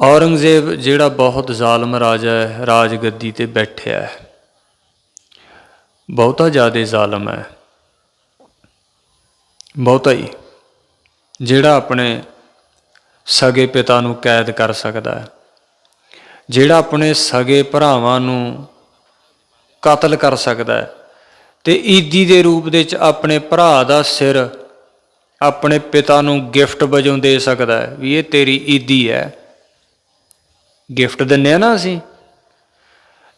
ਔਰੰਗਜ਼ੇਬ ਜਿਹੜਾ ਬਹੁਤ ਜ਼ਾਲਮ ਰਾਜਾ ਹੈ ਰਾਜ ਗੱਦੀ ਤੇ ਬੈਠਿਆ ਹੈ। ਬਹੁਤਾ ਜ਼ਿਆਦਾ ਜ਼ਾਲਮ ਹੈ। ਬਹੁਤਾ ਹੀ, ਜਿਹੜਾ ਆਪਣੇ ਸਗੇ ਪਿਤਾ ਨੂੰ ਕੈਦ ਕਰ ਸਕਦਾ ਹੈ। ਜਿਹੜਾ ਆਪਣੇ ਸਗੇ ਭਰਾਵਾਂ ਨੂੰ ਕਤਲ ਕਰ ਸਕਦਾ ਹੈ। ਤੇ ਈਦੀ ਦੇ ਰੂਪ ਦੇ ਵਿੱਚ ਆਪਣੇ ਭਰਾ ਦਾ ਸਿਰ ਆਪਣੇ ਪਿਤਾ ਨੂੰ ਗਿਫਟ ਵਜੋਂ ਦੇ ਸਕਦਾ ਹੈ ਵੀ ਇਹ ਤੇਰੀ ਈਦੀ ਹੈ। ਗਿਫਟ ਦਿੰਨੇ ਆ ਨਾ ਅਸੀਂ।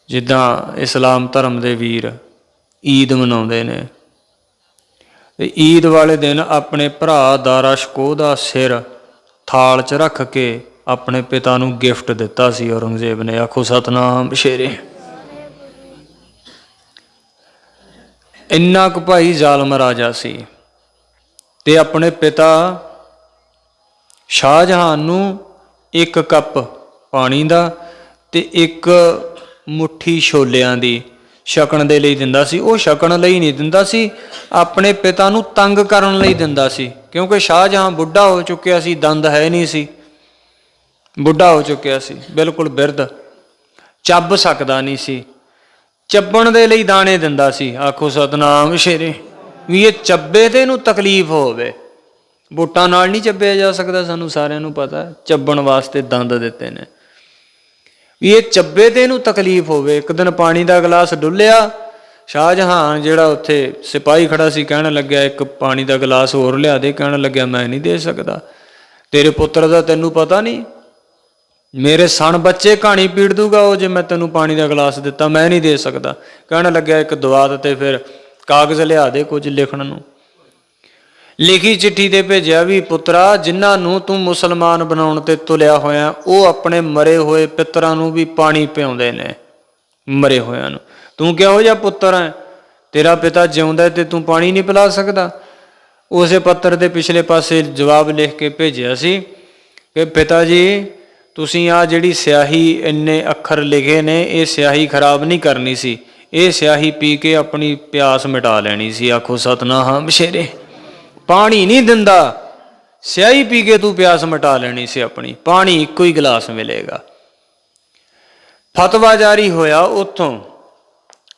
ਜਿੱਦਾਂ ਇਸਲਾਮ ਧਰਮ ਦੇ ਵੀਰ ਈਦ ਮਨਾਉਂਦੇ ਨੇ। ਤੇ ਈਦ ਵਾਲੇ ਦਿਨ ਆਪਣੇ ਭਰਾ ਦਾਰਾ ਸ਼ਕੋਹ ਦਾ ਸਿਰ ਥਾਲ 'ਚ ਰੱਖ ਕੇ ਆਪਣੇ ਪਿਤਾ ਨੂੰ ਗਿਫਟ ਦਿੱਤਾ ਸੀ ਔਰੰਗਜ਼ੇਬ ਨੇ। ਆਖੋ, ਸਤਨਾਮ ਸ਼ੇਰੇ। ਇੰਨਾ ਕੁ ਭਾਈ ਜ਼ਾਲਮ ਰਾਜਾ ਸੀ ਤੇ ਆਪਣੇ ਪਿਤਾ ਸ਼ਾਹਜਹਾਨ ਨੂੰ ਇੱਕ ਕੱਪ ਪਾਣੀ ਦਾ ਤੇ ਇੱਕ ਮੁਠੀ ਛੋਲਿਆਂ ਦੀ ਛਕਣ ਦੇ ਲਈ ਦਿੰਦਾ ਸੀ। ਉਹ ਛਕਣ ਲਈ ਨਹੀਂ ਦਿੰਦਾ ਸੀ, ਆਪਣੇ ਪਿਤਾ ਨੂੰ ਤੰਗ ਕਰਨ ਲਈ ਦਿੰਦਾ ਸੀ, ਕਿਉਂਕਿ ਸ਼ਾਹਜਹਾਂ ਬੁੱਢਾ ਹੋ ਚੁੱਕਿਆ ਸੀ, ਦੰਦ ਹੈ ਨਹੀਂ ਸੀ। ਬੁੱਢਾ ਹੋ ਚੁੱਕਿਆ ਸੀ, ਬਿਲਕੁਲ ਬਿਰਧ। ਚੱਬ ਸਕਦਾ ਨਹੀਂ ਸੀ। ਚੱਬਣ ਦੇ ਲਈ ਦਾਣੇ ਦਿੰਦਾ ਸੀ। ਆਖੋ, ਸਤਨਾਮ ਸ਼ੇਰੇ, ਵੀ ਇਹ ਚੱਬੇ ਤੇ ਇਹਨੂੰ ਤਕਲੀਫ ਹੋਵੇ। ਬੂਟਾਂ ਨਾਲ ਨਹੀਂ ਚੱਬਿਆ ਜਾ ਸਕਦਾ, ਸਾਨੂੰ ਸਾਰਿਆਂ ਨੂੰ ਪਤਾ ਚੱਬਣ ਵਾਸਤੇ ਦੰਦ ਦਿੱਤੇ ਨੇ। ਵੀ ਇਹ ਚੱਬੇ ਤੇ ਇਹਨੂੰ ਤਕਲੀਫ ਹੋਵੇ। ਇੱਕ ਦਿਨ ਪਾਣੀ ਦਾ ਗਲਾਸ ਡੁੱਲਿਆ। ਸ਼ਾਹਜਹਾਨ ਜਿਹੜਾ ਉੱਥੇ ਸਿਪਾਹੀ ਖੜਾ ਸੀ, ਕਹਿਣ ਲੱਗਿਆ, ਇੱਕ ਪਾਣੀ ਦਾ ਗਲਾਸ ਹੋਰ ਲਿਆ ਦੇ। ਕਹਿਣ ਲੱਗਿਆ, ਮੈਂ ਨਹੀਂ ਦੇ ਸਕਦਾ। ਤੇਰੇ ਪੁੱਤਰ ਦਾ ਤੈਨੂੰ ਪਤਾ ਨਹੀਂ। ਮੇਰੇ ਸਣ ਬੱਚੇ ਕਹਾਣੀ ਪੀੜ ਦੂਗਾ ਉਹ ਜੇ ਮੈਂ ਤੈਨੂੰ ਪਾਣੀ ਦਾ ਗਲਾਸ ਦਿੱਤਾ, ਮੈਂ ਨਹੀਂ ਦੇ ਸਕਦਾ। ਕਹਿਣ ਲੱਗਿਆ ਇੱਕ ਦਵਾ ਦਿੱਤੇ ਫਿਰ ਕਾਗਜ਼ ਲਿਆ ਦੇ ਕੁਝ ਲਿਖਣ ਨੂੰ। ਲਿਖੀ ਚਿੱਠੀ ਤੇ ਭੇਜਿਆ ਵੀ, ਪੁੱਤਰਾ, ਜਿਨ੍ਹਾਂ ਨੂੰ ਤੂੰ ਮੁਸਲਮਾਨ ਬਣਾਉਣ ਤੇ ਤੁਲਿਆ ਹੋਇਆ, ਉਹ ਆਪਣੇ ਮਰੇ ਹੋਏ ਪਿੱਤਰਾਂ ਨੂੰ ਵੀ ਪਾਣੀ ਪਿਆਉਂਦੇ ਨੇ। ਮਰੇ ਹੋਇਆਂ ਨੂੰ। ਤੂੰ ਕਿਹੋ ਜਿਹਾ ਪੁੱਤਰ ਹੈ? ਤੇਰਾ ਪਿਤਾ ਜਿਉਂਦਾ ਹੈ ਤੇ ਤੂੰ ਪਾਣੀ ਨਹੀਂ ਪਿਲਾ ਸਕਦਾ। ਉਸੇ ਪੱਤਰ ਦੇ ਪਿਛਲੇ ਪਾਸੇ ਜਵਾਬ ਲਿਖ ਕੇ ਭੇਜਿਆ ਸੀ ਕਿ, ਪਿਤਾ ਜੀ, ਤੁਸੀਂ ਆ ਜਿਹੜੀ ਸਿਆਹੀ ਇੰਨੇ ਅੱਖਰ ਲਿਖੇ ਨੇ, ਇਹ ਸਿਆਹੀ ਖਰਾਬ ਨਹੀਂ ਕਰਨੀ ਸੀ। ਇਹ ਸਿਆਹੀ ਪੀ ਕੇ ਆਪਣੀ ਪਿਆਸ ਮਿਟਾ ਲੈਣੀ ਸੀ। ਆਖੋ, ਸਤਨਾਮ ਸ਼ੇਰੇ ਪਾਣੀ ਨਹੀਂ ਦਿੰਦਾ। ਸਿਆਹੀ ਪੀ ਕੇ ਤੂੰ ਪਿਆਸ ਮਿਟਾ ਲੈਣੀ ਸੀ ਆਪਣੀ। ਪਾਣੀ ਇੱਕੋ ਹੀ ਗਲਾਸ ਮਿਲੇਗਾ। ਫਤਵਾ ਜਾਰੀ ਹੋਇਆ ਉੱਥੋਂ,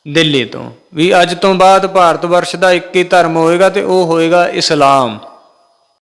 ਦਿੱਲੀ ਤੋਂ, ਵੀ ਅੱਜ ਤੋਂ ਬਾਅਦ ਭਾਰਤ ਵਰਸ਼ ਦਾ ਇੱਕ ਹੀ ਧਰਮ ਹੋਏਗਾ ਤੇ ਉਹ ਹੋਏਗਾ ਇਸਲਾਮ।